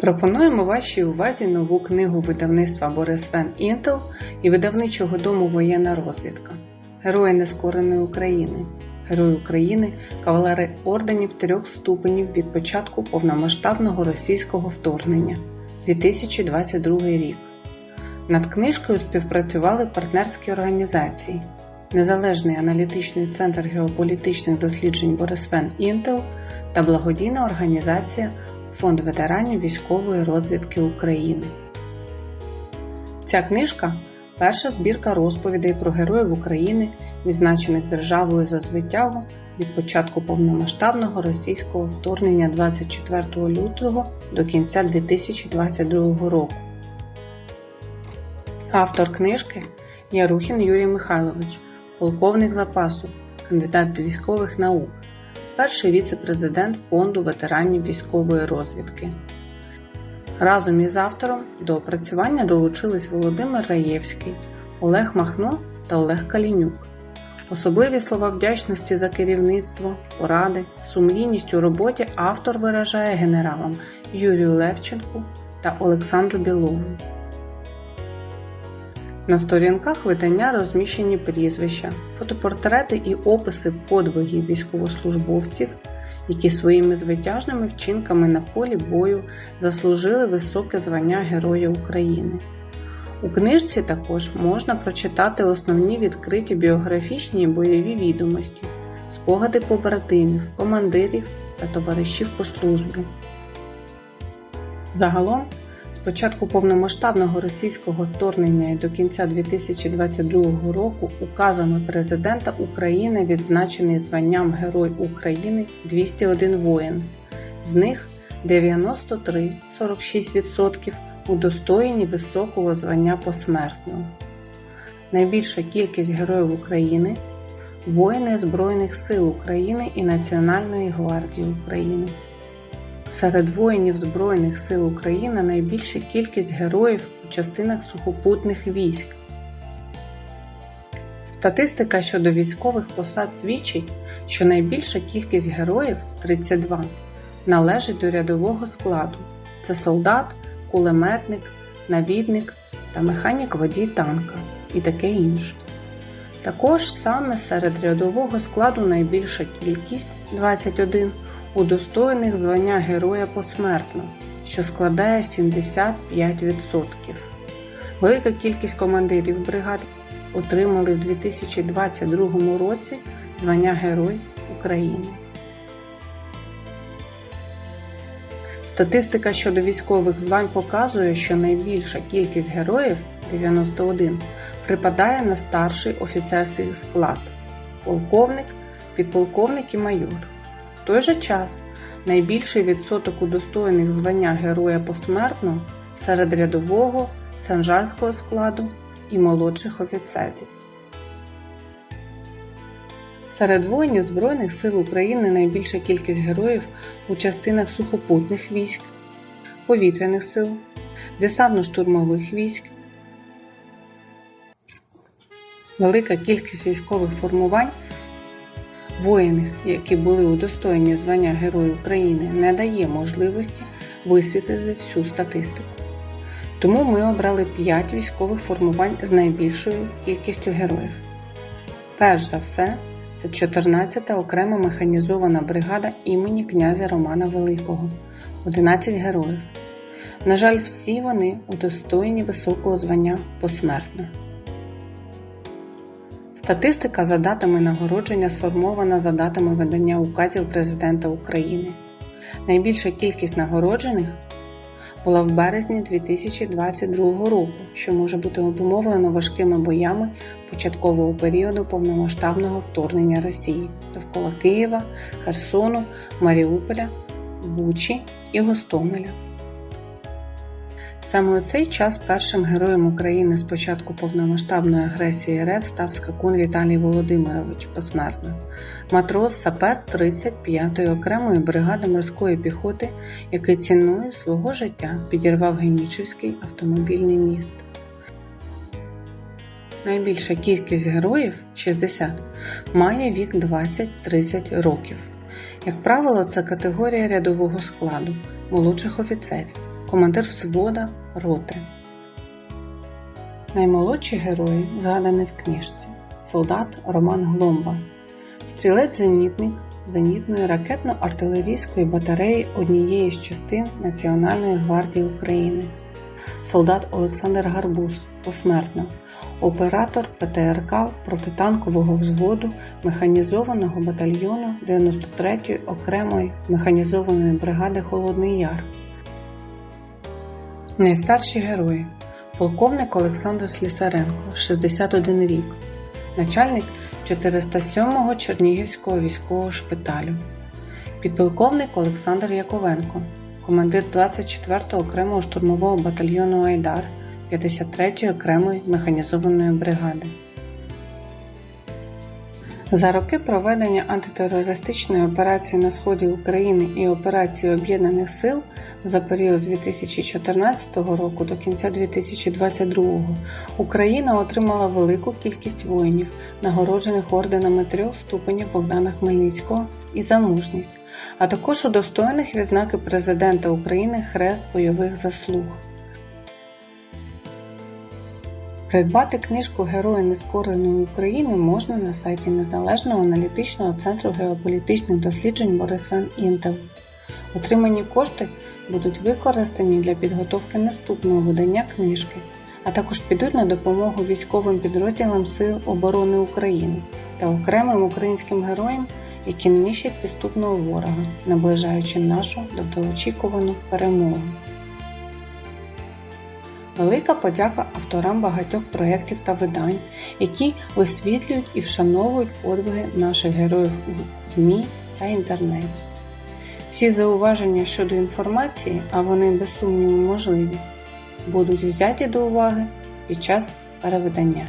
Пропонуємо вашій увазі нову книгу видавництва Борис Вен Інтел і видавничого дому Воєнна розвідка. Герої нескореної України. Герої України, кавалери орденів трьох ступенів від початку повномасштабного російського вторгнення 2022 рік. Над книжкою співпрацювали партнерські організації, Незалежний аналітичний центр геополітичних досліджень Борисвен Інтел та благодійна організація Фонд ветеранів військової розвідки України. Ця книжка перша збірка розповідей про героїв України, відзначених державою за звитягу від початку повномасштабного російського вторгнення 24 лютого до кінця 2022 року. Автор книжки Ярухін Юрій Михайлович, полковник запасу, кандидат військових наук, перший віце-президент Фонду ветеранів військової розвідки. Разом із автором до опрацювання долучились Володимир Раєвський, Олег Махно та Олег Калінюк. Особливі слова вдячності за керівництво, поради, сумлінність у роботі автор виражає генералам Юрію Левченку та Олександру Білову. На сторінках видання розміщені прізвища, фотопортрети і описи подвигів військовослужбовців, які своїми звитяжними вчинками на полі бою заслужили високе звання Героя України. У книжці також можна прочитати основні відкриті біографічні і бойові відомості, спогади побратимів, командирів та товаришів по службі. Загалом початку повномасштабного російського вторгнення і до кінця 2022 року указами Президента України відзначений званням Герой України 201 воїн. З них 93 46% удостоєні високого звання посмертно. Найбільша кількість героїв України воїни Збройних сил України і Національної гвардії України. Серед воїнів Збройних сил України найбільша кількість героїв у частинах сухопутних військ. Статистика щодо військових посад свідчить, що найбільша кількість героїв 32 належить до рядового складу. Це солдат, кулеметник, навідник та механік водій танка і таке інше. Також саме серед рядового складу найбільша кількість 21 удостоєних звання Героя посмертно, що складає 75%. Велика кількість командирів бригад отримали в 2022 році звання Герой України. Статистика щодо військових звань показує, що найбільша кількість героїв 91 припадає на старший офіцерський склад полковник, підполковник і майор. Той же час найбільший відсоток удостоєних звання Героя посмертно серед рядового, санжарського складу і молодших офіцерів. Серед воїнів Збройних сил України найбільша кількість героїв у частинах сухопутних військ, повітряних сил, десантно-штурмових військ. Велика кількість військових формувань воїнів, які були удостоєні звання Герой України, не дає можливості висвітлити всю статистику. Тому ми обрали 5 військових формувань з найбільшою кількістю героїв. Перш за все, це 14-та окрема механізована бригада імені князя Романа Великого 11 героїв. На жаль, всі вони удостоєні високого звання посмертно. Статистика за датами нагородження сформована за датами видання указів Президента України. Найбільша кількість нагороджених була в березні 2022 року, що може бути обумовлено важкими боями початкового періоду повномасштабного вторгнення Росії довкола Києва, Херсону, Маріуполя, Бучі і Гостомеля. Саме у цей час першим героєм України з початку повномасштабної агресії РФ став скакун Віталій Володимирович посмертно, матрос сапер 35-ї окремої бригади морської піхоти, який ціною свого життя підірвав Генічівський автомобільний міст. Найбільша кількість героїв 60 має вік 20-30 років. Як правило, це категорія рядового складу молодших офіцерів. Командир взвода роти. Наймолодші герої згадані в книжці солдат Роман Гломба, стрілець-зенітник зенітної ракетно-артилерійської батареї однієї з частин Національної гвардії України, солдат Олександр Гарбуз посмертно, оператор ПТРК протитанкового взводу механізованого батальйону 93-ї окремої механізованої бригади Холодний Яр. Найстарші герої. Полковник Олександр Слісаренко, 61 рік, начальник 407-го Чернігівського військового шпиталю, підполковник Олександр Яковенко, командир 24-го окремого штурмового батальйону Айдар 53-ї окремої механізованої бригади. За роки проведення антитерористичної операції на сході України і операції Об'єднаних сил за період з 2014 року до кінця 2022 Україна отримала велику кількість воїнів, нагороджених орденами трьох ступенів Богдана Хмельницького і за мужність, а також удостоєних відзнаки Президента України Хрест бойових заслуг. Придбати книжку Герої нескореної України можна на сайті Незалежного аналітичного центру геополітичних досліджень Борисвен Інтел. Отримані кошти будуть використані для підготовки наступного видання книжки, а також підуть на допомогу військовим підрозділам Сил оборони України та окремим українським героям, які нищать підступного ворога, наближаючи нашу довгоочікувану перемогу. Велика подяка авторам багатьох проєктів та видань, які висвітлюють і вшановують подвиги наших героїв у ЗМІ та інтернеті. Всі зауваження щодо інформації, а вони без сумніву можливі, будуть взяті до уваги під час перевидання.